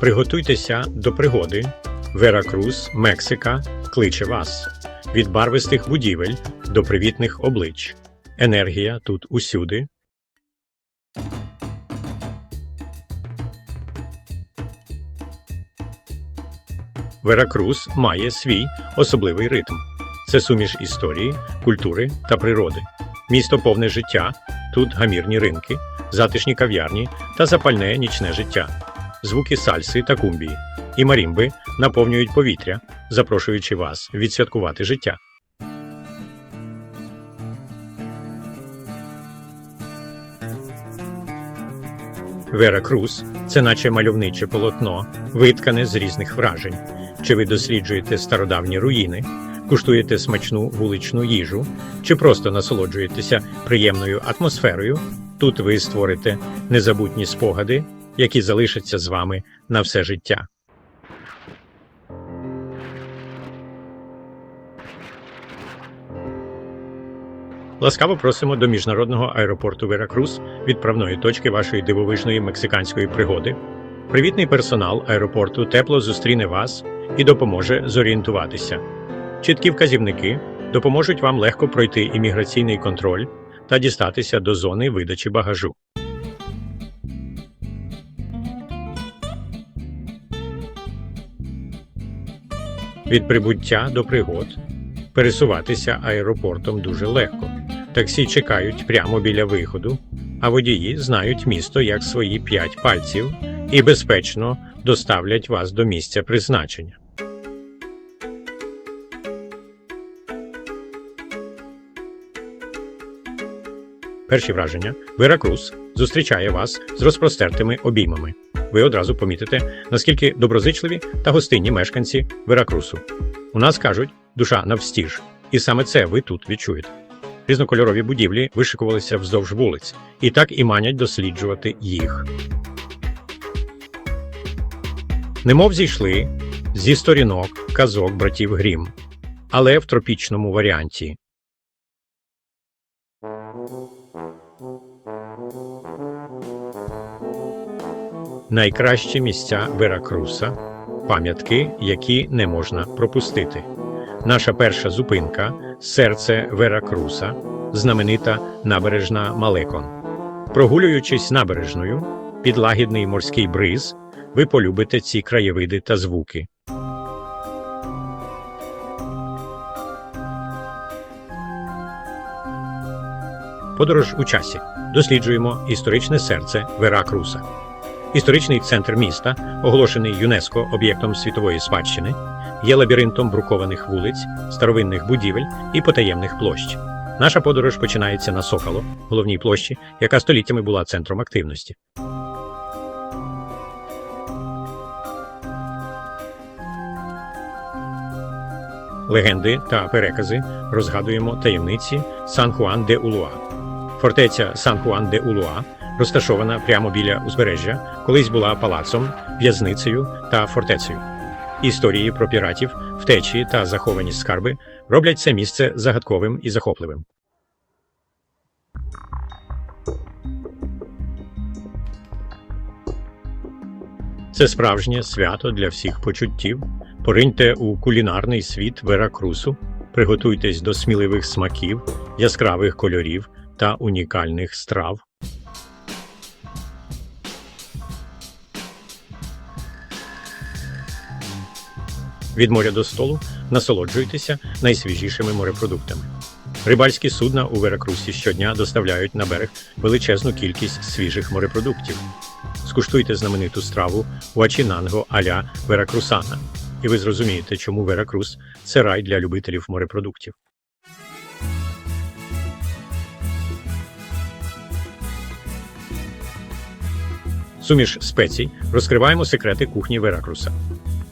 Приготуйтеся до пригоди. Веракрус, Мексика кличе вас від барвистих будівель до привітних облич. Енергія тут усюди. Веракрус має свій особливий ритм. Це суміш історії, культури та природи. Місто повне життя, тут гамірні ринки, затишні кав'ярні та запальне нічне життя. Звуки сальси та кумбії і марімби наповнюють повітря, запрошуючи вас відсвяткувати життя. Вера Круз це наче мальовниче полотно, виткане з різних вражень. Чи ви досліджуєте стародавні руїни, куштуєте смачну вуличну їжу, чи просто насолоджуєтеся приємною атмосферою? Тут ви створите незабутні спогади, які залишаться з вами на все життя. Ласкаво просимо до міжнародного аеропорту Веракрус, відправної точки вашої дивовижної мексиканської пригоди. Привітний персонал аеропорту тепло зустріне вас і допоможе зорієнтуватися. Чіткі вказівники допоможуть вам легко пройти імміграційний контроль та дістатися до зони видачі багажу. Від прибуття до пригод пересуватися аеропортом дуже легко. Таксі чекають прямо біля виходу, а водії знають місто як свої п'ять пальців і безпечно доставлять вас до місця призначення. Перші враження Веракрус зустрічає вас з розпростертими обіймами. Ви одразу помітите, наскільки доброзичливі та гостинні мешканці Веракрусу. У нас кажуть душа навстіж, і саме це ви тут відчуєте. Різнокольорові будівлі вишикувалися вздовж вулиць, і так і манять досліджувати їх. Немов зійшли зі сторінок казок братів Грім, але в тропічному варіанті. Найкращі місця Веракруса пам'ятки, які не можна пропустити. Наша перша зупинка серце Веракруса, знаменита набережна Малекон. Прогулюючись набережною, під лагідний морський бриз, ви полюбите ці краєвиди та звуки. Подорож у часі. Досліджуємо історичне серце Веракруса. Історичний центр міста, оголошений ЮНЕСКО об'єктом світової спадщини, є лабіринтом брукованих вулиць, старовинних будівель і потаємних площ. Наша подорож починається на Соколо, головній площі, яка століттями була центром активності. Легенди та перекази розгадуємо таємниці Сан Хуан де Улуа. Фортеця Сан Хуан де Улуа розташована прямо біля узбережжя, колись була палацом, в'язницею та фортецею. Історії про піратів, втечі та заховані скарби роблять це місце загадковим і захопливим. Це справжнє свято для всіх почуттів. Пориньте у кулінарний світ Веракрусу, приготуйтесь до сміливих смаків, яскравих кольорів та унікальних страв. Від моря до столу насолоджуйтеся найсвіжішими морепродуктами. Рибальські судна у Веракрусі щодня доставляють на берег величезну кількість свіжих морепродуктів. Скуштуйте знамениту страву Уачінанго аля Веракрусана, і ви зрозумієте, чому Веракрус це рай для любителів морепродуктів. Суміш спецій розкриваємо секрети кухні Веракруса.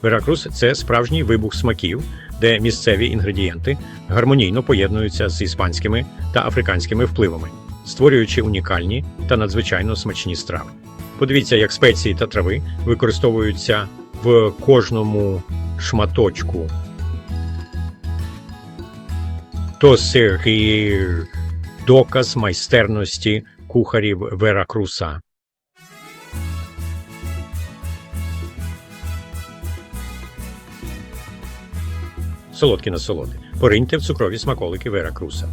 Веракрус це справжній вибух смаків, де місцеві інгредієнти гармонійно поєднуються з іспанськими та африканськими впливами, створюючи унікальні та надзвичайно смачні страви. Подивіться, як спеції та трави використовуються в кожному шматочку. То сир доказ майстерності кухарів Веракруса. Солодкі насолоди. Пориньте в цукрові смаколики Веракруса.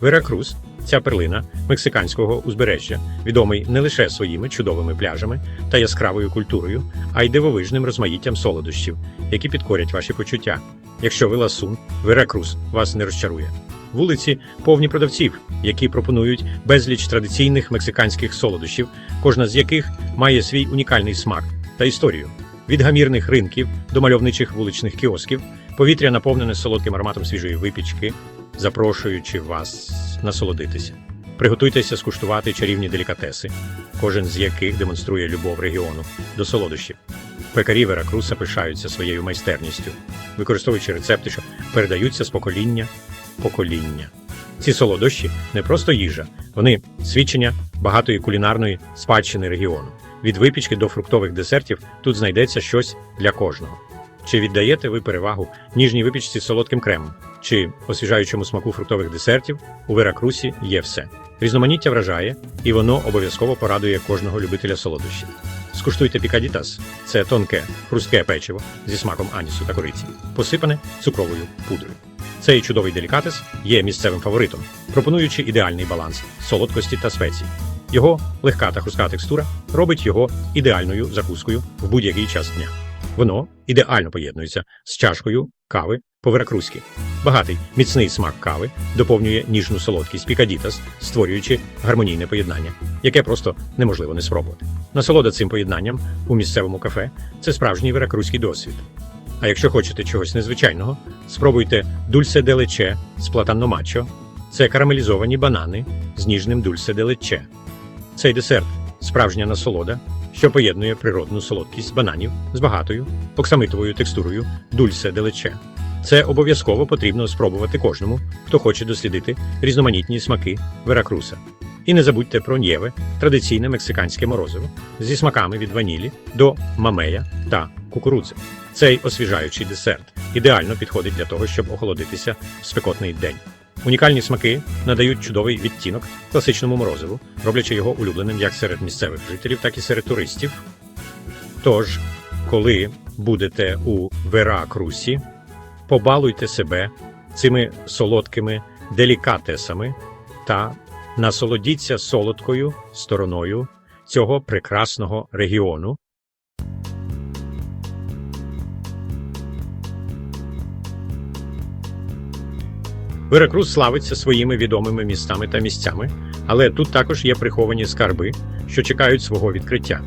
Веракрус ця перлина мексиканського узбережжя, відомий не лише своїми чудовими пляжами та яскравою культурою, а й дивовижним розмаїттям солодощів, які підкорять ваші почуття. Якщо ви ласун, Веракрус вас не розчарує. Вулиці повні продавців, які пропонують безліч традиційних мексиканських солодощів, кожна з яких має свій унікальний смак та історію. Від гамірних ринків до мальовничих вуличних кіосків, повітря наповнене солодким ароматом свіжої випічки, запрошуючи вас насолодитися. Приготуйтеся скуштувати чарівні делікатеси, кожен з яких демонструє любов регіону до солодощів. Пекарі Веракруса пишаються своєю майстерністю, використовуючи рецепти, що передаються з покоління в покоління. Ці солодощі не просто їжа, вони свідчення багатої кулінарної спадщини регіону. Від випічки до фруктових десертів тут знайдеться щось для кожного. Чи віддаєте ви перевагу ніжній випічці з солодким кремом, чи освіжаючому смаку фруктових десертів у Веракрусі є все. Різноманіття вражає, і воно обов'язково порадує кожного любителя солодощів. Скуштуйте пікадітас це тонке, хрустке печиво зі смаком анісу та кориці, посипане цукровою пудрою. Цей чудовий делікатес є місцевим фаворитом, пропонуючи ідеальний баланс солодкості та спецій. Його легка та хрустка текстура робить його ідеальною закускою в будь-який час дня. Воно ідеально поєднується з чашкою кави по-веракруськи. Багатий міцний смак кави доповнює ніжну солодкість пікадітас, створюючи гармонійне поєднання, яке просто неможливо не спробувати. Насолода цим поєднанням у місцевому кафе це справжній веракруський досвід. А якщо хочете чогось незвичайного, спробуйте дульсе де лече з платанно мачо. Це карамелізовані банани з ніжним дульсе де лече. Цей десерт справжня насолода, що поєднує природну солодкість бананів з багатою оксамитовою текстурою дульсе де лече. Це обов'язково потрібно спробувати кожному, хто хоче дослідити різноманітні смаки Веракруса. І не забудьте про нєве, традиційне мексиканське морозиво зі смаками від ванілі до мамея та кукурудзи. Цей освіжаючий десерт ідеально підходить для того, щоб охолодитися в спекотний день. Унікальні смаки надають чудовий відтінок класичному морозиву, роблячи його улюбленим як серед місцевих жителів, так і серед туристів. Тож, коли будете у Веракрусі, побалуйте себе цими солодкими делікатесами та насолодіться солодкою стороною цього прекрасного регіону. Веракрус славиться своїми відомими містами та місцями, але тут також є приховані скарби, що чекають свого відкриття.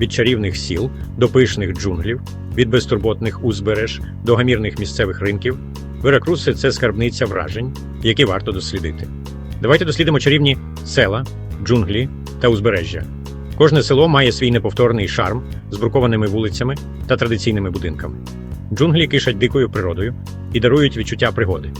Від чарівних сіл до пишних джунглів, від безтурботних узбереж до гамірних місцевих ринків. Веракруси це скарбниця вражень, які варто дослідити. Давайте дослідимо чарівні села, джунглі та узбережжя. Кожне село має свій неповторний шарм з брукованими вулицями та традиційними будинками. Джунглі кишать дикою природою і дарують відчуття пригоди.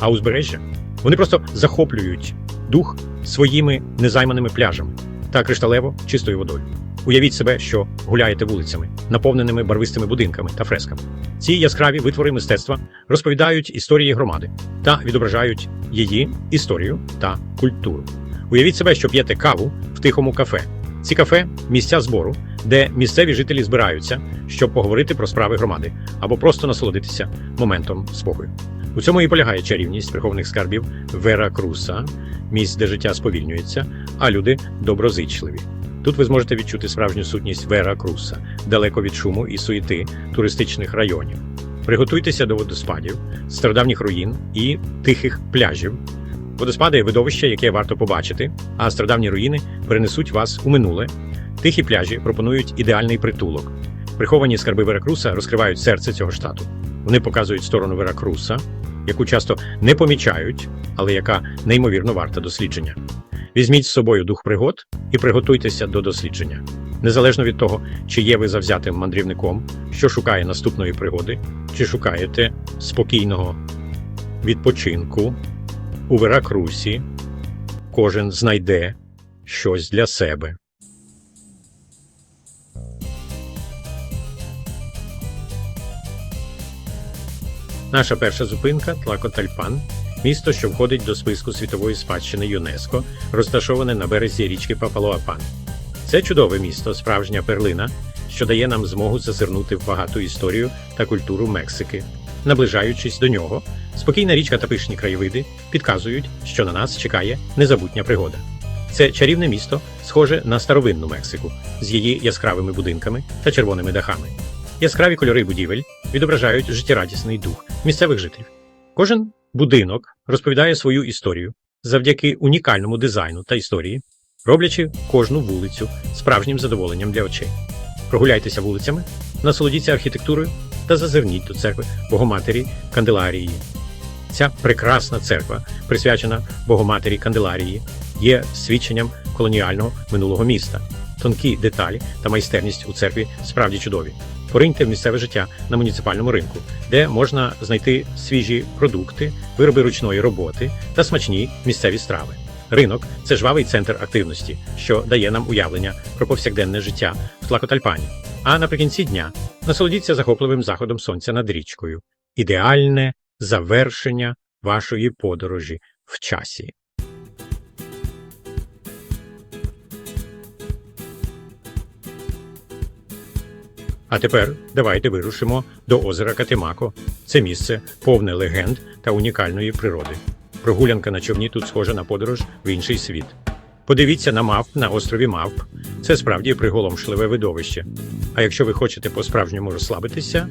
А узбережжя вони просто захоплюють дух своїми незайманими пляжами та кришталево чистою водою. Уявіть себе, що гуляєте вулицями, наповненими барвистими будинками та фресками. Ці яскраві витвори мистецтва розповідають історії громади та відображають її історію та культуру. Уявіть себе, що п'єте каву в тихому кафе. Ці кафе місця збору, де місцеві жителі збираються, щоб поговорити про справи громади або просто насолодитися моментом спокою. У цьому і полягає чарівність прихованих скарбів Вера Круса, місць, де життя сповільнюється, а люди доброзичливі. Тут ви зможете відчути справжню сутність Вера Круса, далеко від шуму і суєти туристичних районів. Приготуйтеся до водоспадів, стародавніх руїн і тихих пляжів. Водоспади видовище, яке варто побачити, а стародавні руїни перенесуть вас у минуле. Тихі пляжі пропонують ідеальний притулок. Приховані скарби Веракруса розкривають серце цього штату. Вони показують сторону Веракруса, яку часто не помічають, але яка неймовірно варта дослідження. Візьміть з собою дух пригод і приготуйтеся до дослідження. Незалежно від того, чи є ви завзятим мандрівником, що шукає наступної пригоди, чи шукаєте спокійного відпочинку у Веракрусі, кожен знайде щось для себе. Наша перша зупинка Тлакотальпан, місто, що входить до списку світової спадщини ЮНЕСКО, розташоване на березі річки Папалоапан. Це чудове місто, справжня перлина, що дає нам змогу зазирнути в багату історію та культуру Мексики. наближаючись до нього, спокійна річка та пишні краєвиди підказують, що на нас чекає незабутня пригода. Це чарівне місто, схоже на старовинну Мексику з її яскравими будинками та червоними дахами. Яскраві кольори будівель відображають життєрадісний дух місцевих жителів. Кожен будинок розповідає свою історію завдяки унікальному дизайну та історії, роблячи кожну вулицю справжнім задоволенням для очей. Прогуляйтеся вулицями, насолодіться архітектурою та зазирніть до церкви Богоматері Канделарії. Ця прекрасна церква, присвячена Богоматері Канделарії, є свідченням колоніального минулого міста. Тонкі деталі та майстерність у церкві справді чудові. Пориньте в місцеве життя на муніципальному ринку, де можна знайти свіжі продукти, вироби ручної роботи та смачні місцеві страви. Ринок це жвавий центр активності, що дає нам уявлення про повсякденне життя в Тлакотальпані. А наприкінці дня насолодіться захопливим заходом сонця над річкою. Ідеальне завершення вашої подорожі в часі. А тепер давайте вирушимо до озера Катимако. Це місце повне легенд та унікальної природи. Прогулянка на човні тут схожа на подорож в інший світ. Подивіться на мавп на острові Мавп. Це справді приголомшливе видовище. А якщо ви хочете по-справжньому розслабитися,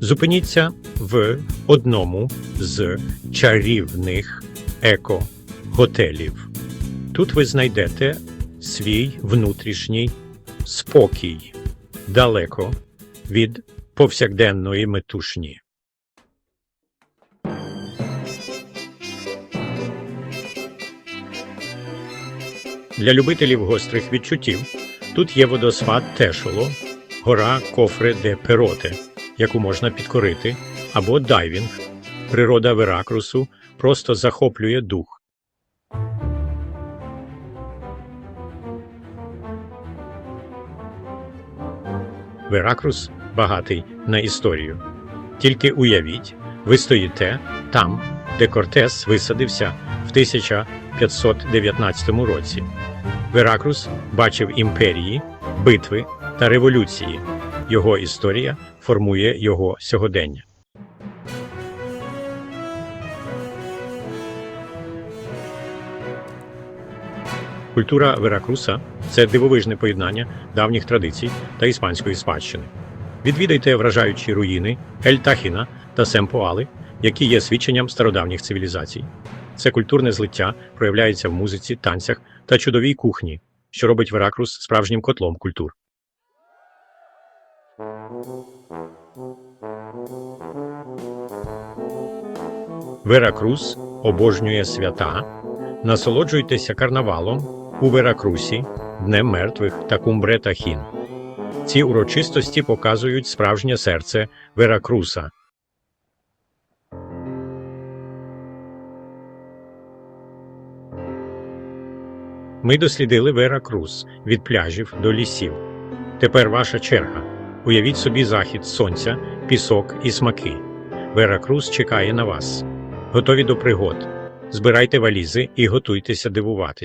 зупиніться в одному з чарівних еко-готелів. Тут ви знайдете свій внутрішній спокій далеко від повсякденної метушні. Для любителів гострих відчуттів тут є водоспад Тешоло, гора Кофре де Пероте, яку можна підкорити, або дайвінг. Природа Веракрусу просто захоплює дух. Веракрус багатий на історію. Тільки уявіть, ви стоїте там, де Кортес висадився в 1519 році. Веракрус бачив імперії, битви та революції. Його історія формує його сьогодення. Культура Веракруса це дивовижне поєднання давніх традицій та іспанської спадщини. Відвідайте вражаючі руїни Ель-Тахіна та Семпоали, які є свідченням стародавніх цивілізацій. Це культурне злиття проявляється в музиці, танцях та чудовій кухні, що робить Веракрус справжнім котлом культур. Веракрус обожнює свята. Насолоджуйтеся карнавалом у Веракрусі, Днем мертвих та Кумбре Тахін. Ці урочистості показують справжнє серце Веракруса. Ми дослідили Веракрус від пляжів до лісів. Тепер ваша черга. Уявіть собі захід сонця, пісок і смаки. Веракрус чекає на вас. Готові до пригод. Збирайте валізи і готуйтеся дивуватися.